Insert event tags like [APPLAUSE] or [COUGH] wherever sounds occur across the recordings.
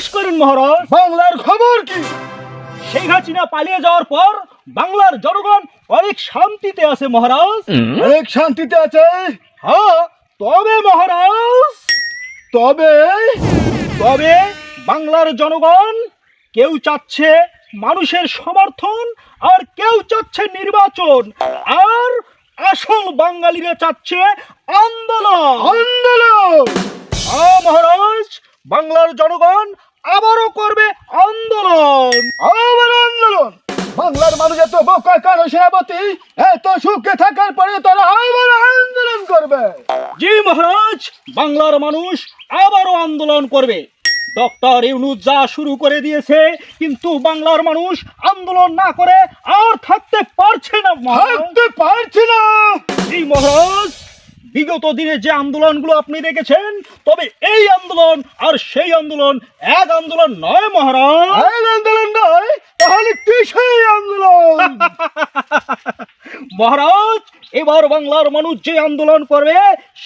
পেশ করুন মহারাজ। বাংলার খবর কি? শেখ হাসিনা পালিয়ে যাওয়ার পর বাংলার জনগণ অনেক শান্তিতে আছে মহারাজ। অনেক শান্তিতে আছে? হ্যাঁ তবে মহারাজ তবে তবে বাংলার জনগণ কেউ চাচ্ছে মানুষের সমর্থন আর কেউ চাচ্ছে নির্বাচন। আর আসল বাঙালিরা চাচ্ছে আন্দোলন। আন্দোলন! হ্যাঁ মহারাজ বাংলার জনগণ আবারও করবে আন্দোলন আবার আন্দোলন বাংলার মানুষ এত বোকা কারও সেনাপতি এত সুখে থাকার পরে তারা আবার আন্দোলন করবে। জি মহারাজ বাংলার মানুষ আবারও আন্দোলন করবে। ডক্টর ইউনুস যা শুরু করে দিয়েছে কিন্তু বাংলার মানুষ আন্দোলন না করে আর থাকতে পারছে না থাকতে পারছি না। জি মহারাজ বিগত দিনে যে আন্দোলনগুলো আপনি দেখেছেন তবে এই আন্দোলন আর সেই আন্দোলন এক আন্দোলন নয় মহারাজ। এই আন্দোলন নয় তাহলে কিসের আন্দোলন মহারাজ এবার বাংলার মানুষ যে আন্দোলন করবে,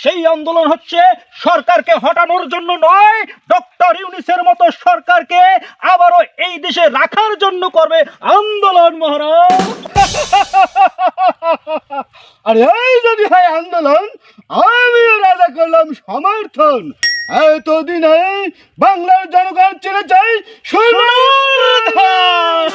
সেই আন্দোলন হচ্ছে সরকারকে হটানোর জন্য নয়, ডক্টর ইউনিসের মতো সরকারকে আবারও এই দেশে রাখার জন্য করবে আন্দোলন, মহারাজ [LAUGHS] আর, এই যদি হয় আন্দোলন, আমিও রাজা করলাম সমর্থন এতদিনে বাংলার জনগণ চেনে চাই ধান।